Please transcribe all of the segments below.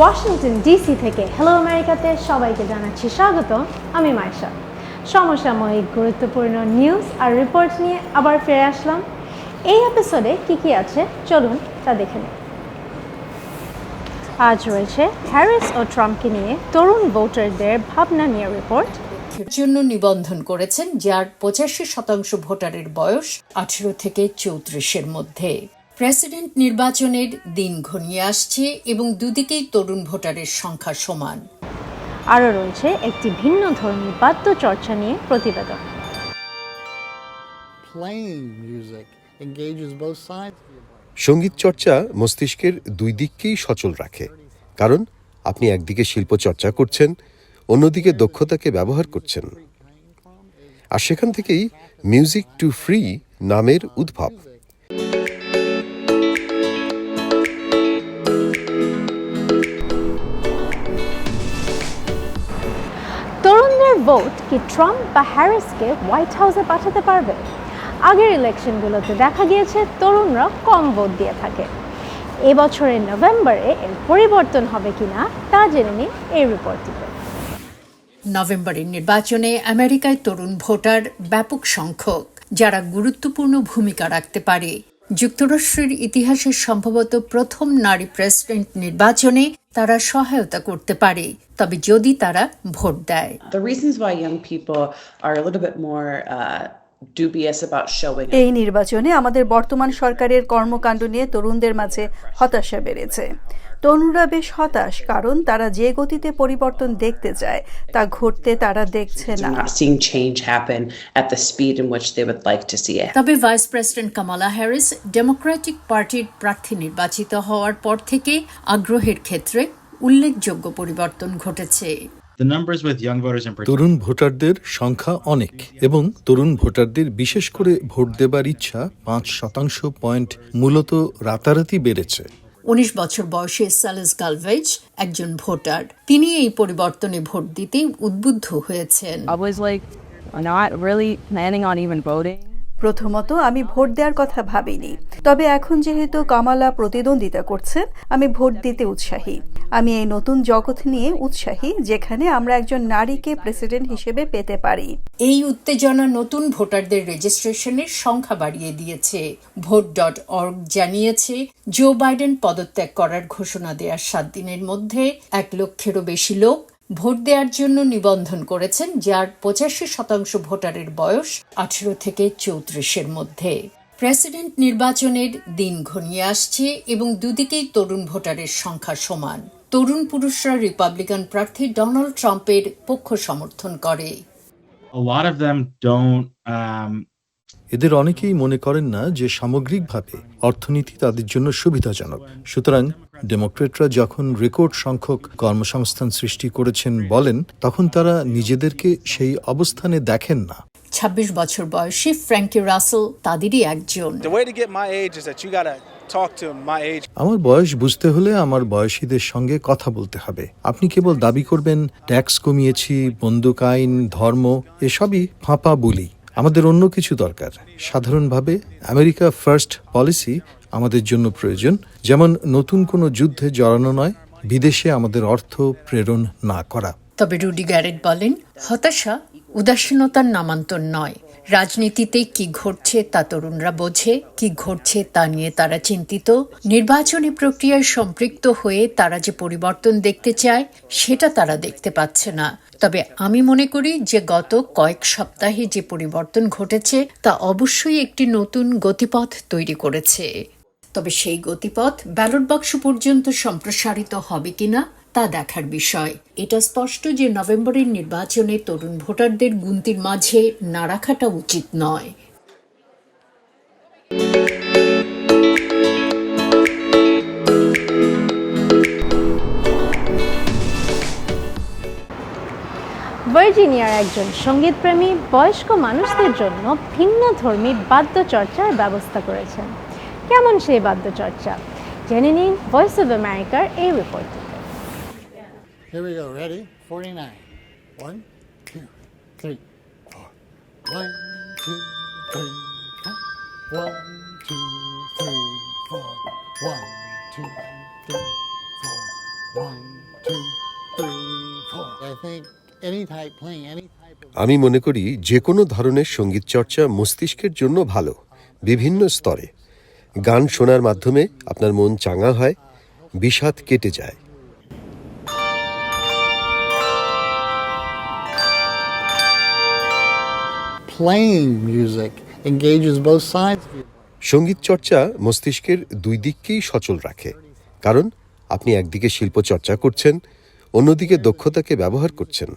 Washington DC থেকে hello আমেরিকাতে সবাইকে জানাচ্ছি স্বাগত আমি মাইশা। সমসাময়িক গুরুত্বপূর্ণ নিউজ আর রিপোর্ট নিয়ে আবার ফিরে আসলাম। এই এপিসোডে কি কি আছে? চলুন তা দেখে নিই। আজ রয়েছে হ্যারিস ও ট্রাম্পকে নিয়ে তরুণ ভোটারদের ভাবনা নিয়ে রিপোর্ট জন্য নিবন্ধন করেছেন, যার পঁচাশি শতাংশ ভোটারের বয়স আঠেরো থেকে চৌত্রিশের মধ্যে। প্রেসিডেন্ট নির্বাচনের দিন ঘনিয়ে আসছে এবং দুদিকেই তরুণ ভোটারের সংখ্যা সমান। আরও রয়েছে একটি ভিন্ন ধর্মী বাদ্য চর্চা নিয়ে প্রতিবেদন. সংগীত চর্চা মস্তিষ্কের দুই দিককেই সচল রাখে। কারণ আপনি একদিকে শিল্প চর্চা করছেন অন্যদিকে দক্ষতাকে ব্যবহার করছেন। আর সেখান থেকেই মিউজিক টু ফ্রি নামের উদ্ভব। ভোট কি ট্রাম্প বা হ্যারিসকে হোয়াইট হাউসে পাঠাতে পারবে? আগের ইলেকশনগুলোতে দেখা গিয়েছে তরুণরা কম ভোট দিয়ে থাকে। এবছরের নভেম্বরে এর পরিবর্তন হবে কিনা তা জেনে নিন এই রিপোর্টটিতে নভেম্বরের নির্বাচনে আমেরিকায় তরুণ ভোটার ব্যাপক সংখ্যক, যারা গুরুত্বপূর্ণ ভূমিকা রাখতে পারে। যুক্তরাষ্ট্রের ইতিহাসে সম্ভবত প্রথম নারী প্রেসিডেন্ট নির্বাচনে তারা সহায়তা করতে পারে তবে যদি তারা ভোট দেয়। The reasons why young people are a little bit more uh, dubious about showing এই নির্বাচনে আমাদের বর্তমান সরকারের কর্মকাণ্ড নিয়ে তরুণদের মাঝে হতাশা বেড়েছে। তরুণরা বেশ হতাশ কারণ তারা যে গতিতে পরিবর্তন দেখতে চায় তা ঘটতে তারা দেখছে না. তবে vice president Kamala Harris Democratic পার্টির প্রার্থী নির্বাচিত হওয়ার পর থেকে আগ্রহের ক্ষেত্রে উল্লেখযোগ্য পরিবর্তন ঘটেছে. তরুণ ভোটারদের সংখ্যা অনেক এবং তরুণ ভোটারদের বিশেষ করে ভোট দেবার ইচ্ছা পাঁচ শতাংশ পয়েন্ট মূলত রাতারাতি বেড়েছে উনিশ বছর বয়সে সালেস গালভেজ একজন ভোটার। তিনি এই পরিবর্তনে ভোট দিতে উদ্বুদ্ধ হয়েছেন। প্রথমত আমি ভোট দেওয়ার কথা ভাবিনি। তবে এখন যেহেতু কামালা প্রতিদ্বন্দ্বিতা করছেন আমি ভোট দিতে উৎসাহী। আমি এই নতুন জগৎ নিয়ে উৎসাহী, যেখানে আমরা একজন নারীকে প্রেসিডেন্ট হিসেবে পেতে পারি। এই উত্তেজনা নতুন ভোটারদের রেজিস্ট্রেশনের সংখ্যা বাড়িয়ে দিয়েছে। ভোট ডট অর্গ জানিয়েছে, জো বাইডেন পদত্যাগ করার ঘোষণা দেওয়ার সাত দিনের মধ্যে এক লক্ষেরও বেশি লোক ভোট দেওয়ার জন্য নিবন্ধন করেছেন, যার পঁচাশি শতাংশ ভোটারের বয়স আঠেরো থেকে চৌত্রিশের মধ্যে। প্রেসিডেন্ট নির্বাচনের দিন ঘনিয়ে আসছে এবং দুদিকেই তরুণ ভোটারের সংখ্যা সমান। তরুণ পুরুষরা রিপাবলিকান প্রার্থী ডোনাল্ড ট্রাম্পের পক্ষ সমর্থন করে। A lot of them don't um, এদের অনেকেই মনে করেন না যে সামগ্রিকভাবে অর্থনীতি তাদের জন্য সুবিধাজনক। সুতরাং ডেমোক্রেটরা যখন রেকর্ড সংখ্যক কর্মসংস্থান সৃষ্টি করেছেন বলেন তখন তারা নিজেদেরকে সেই অবস্থানে দেখেন না। ২৬ বছর বয়সী ফ্র্যাঙ্কি রাসেল তাদেরই একজন। আমার বয়স বুঝতে হলে আমার বয়সীদের সঙ্গে কথা বলতে হবে। আপনি কেবল দাবি করবেন ট্যাক্স কমিয়েছি বন্দুক আইন ধর্ম এসবই ফাঁপা বলি। আমাদের অন্য কিছু দরকার। সাধারণভাবে আমেরিকা ফার্স্ট পলিসি আমাদের জন্য প্রয়োজন। যেমন নতুন কোনো যুদ্ধে জড়ানো নয় বিদেশে আমাদের অর্থ প্রেরণ না করা। তবে রুডি গ্যারেট বলেন হতাশা উদাসীনতার নামান্তর নয়। রাজনীতিতে কি ঘটছে তা তরুণরা বোঝে, কি ঘটছে তা নিয়ে তারা চিন্তিত। নির্বাচনী প্রক্রিয়ায় সম্পৃক্ত হয়ে তারা যে পরিবর্তন দেখতে চায়, সেটা তারা দেখতে পাচ্ছে না। তবে আমি মনে করি যে গত কয়েক সপ্তাহে যে পরিবর্তন ঘটেছে, তা অবশ্যই একটি নতুন গতিপথ তৈরি করেছে। তবে সেই গতিপথ ব্যালট বাক্স পর্যন্ত সম্প্রসারিত হবে কিনা তা দেখার বিষয়। এটা স্পষ্ট যে নভেম্বরের নির্বাচনে তরুণ ভোটারদের গুনতির মাঝে না রাখাটা উচিত নয়। ভার্জিনিয়ার একজন বয়স্ক মানুষদের জন্য ভিন্ন ধর্মী বাদ্য চর্চার ব্যবস্থা করেছেন। কেমন সেই বাদ্য চর্চা জেনে নিন ভয়েস অব আমেরিকার এই রিপোর্টটিতে Here we go. Ready? 49. One, two, three, four. One, two, three, four. One, two, three, four. One, two, three, four. One, two, three, four. I think any type, playing any type আমি মনে করি যে কোনো ধরনের সংগীত চর্চা মস্তিষ্কের জন্য ভালো বিভিন্ন স্তরে গান শোনার মাধ্যমে আপনার মন চাঙা হয় বিষাদ কেটে যায় playing music engages both sides. সংগীত চর্চা মস্তিষ্কের দুই দিককেই সচল রাখে। কারণ আপনি একদিকে শিল্প চর্চা করছেন, অন্যদিকে দক্ষতাকে ব্যবহার করছেন।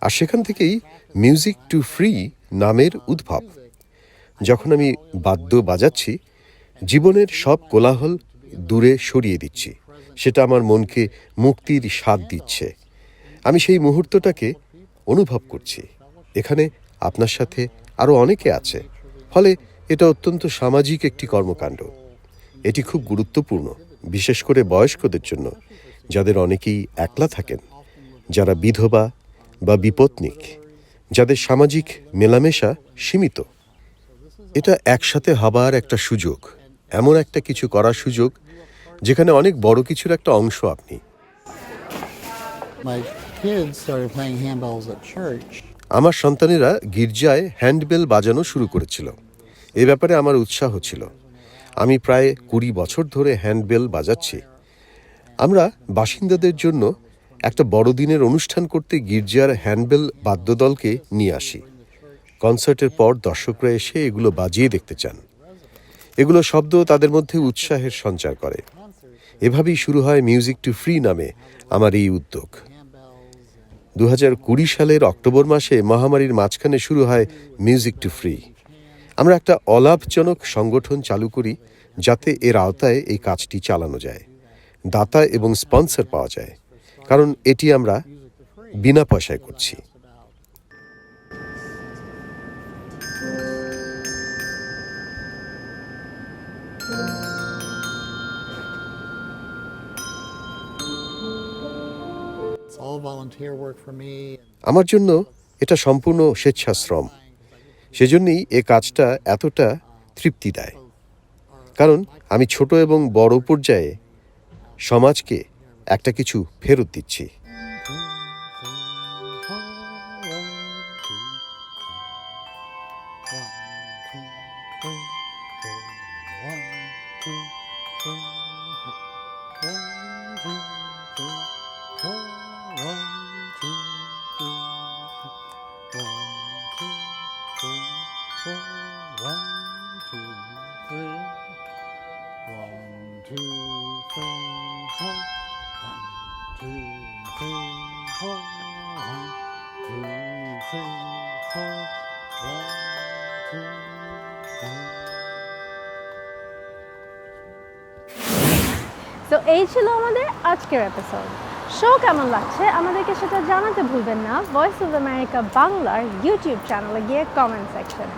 আর সেখান থেকেই মিউজিক টু ফ্রি নামের উদ্ভব। যখন আমি বাদ্য বাজাচ্ছি, জীবনের সব কোলাহল দূরে সরিয়ে দিচ্ছি। সেটা আমার মনকে মুক্তির স্বাদ দিচ্ছে। আমি সেই মুহূর্তটাকে অনুভব করছি। এখানে আপনার সাথে আরও অনেকে আছে। ফলে এটা অত্যন্ত সামাজিক একটি কর্মকাণ্ড। এটি খুব গুরুত্বপূর্ণ, বিশেষ করে বয়স্কদের জন্য, যাদের অনেকেই একলা থাকেন, যারা বিধবা বা বিপত্নিক, যাদের সামাজিক মেলামেশা সীমিত। এটা একসাথে হবার একটা সুযোগ, এমন একটা কিছু করার সুযোগ, যেখানে অনেক বড় কিছুর একটা অংশ আপনি। My kids started playing handbells at church. আমার সন্তানেরা গির্জায় হ্যান্ডবেল বাজানো শুরু করেছিল। এ ব্যাপারে আমার উৎসাহ ছিল। আমি প্রায় কুড়ি বছর ধরে হ্যান্ডবেল বাজাচ্ছি। আমরা বাসিন্দাদের জন্য একটা বড়দিনের অনুষ্ঠান করতে গির্জার হ্যান্ডবেল বাদ্যদলকে নিয়ে আসি। কনসার্টের পর দর্শকরা এসে এগুলো বাজিয়ে দেখতে চান। এগুলো শব্দ তাদের মধ্যে উৎসাহের সঞ্চার করে। এভাবেই শুরু হয় মিউজিক টু ফ্রি নামে আমার এই উদ্যোগ। দু সালের অক্টোবর মাসে মহামারীর মাঝখানে শুরু হয় মিউজিক টু ফ্রি আমরা একটা অলাভজনক সংগঠন চালু করি যাতে এর আওতায় এই কাজটি চালানো যায়। দাতা এবং স্পন্সর পাওয়া যায়। কারণ এটি আমরা বিনা পয়সায় করছি। আমার জন্য এটা সম্পূর্ণ স্বেচ্ছাশ্রম সেজন্যই এ কাজটা এতটা তৃপ্তি দেয় কারণ আমি ছোট এবং বড় পর্যায়ে সমাজকে একটা কিছু ফেরত দিচ্ছি তো এই ছিল আমাদের আজকের এপিসোড শো কেমন লাগছে? আমাদেরকে সেটা জানাতে ভুলবেন না। ভয়েস অফ আমেরিকা বাংলার ইউটিউব চ্যানেলে গিয়ে কমেন্ট সেকশনে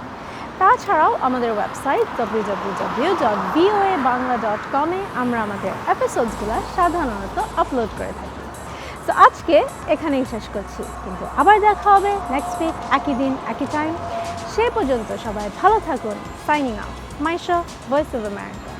তাছাড়াও আমাদের website W W W dot VOA Bangla dot কমে আমরা আমাদের এপিসোডসগুলো সাধারণত আপলোড করে থাকি। তো আজকে এখানেই শেষ করছি। কিন্তু আবার দেখা হবে নেক্সট উইক একই দিন, একই টাইম সে পর্যন্ত সবাই ভালো থাকুন। সাইনিং আউট মাইশো ভয়েস অফ আমেরিকা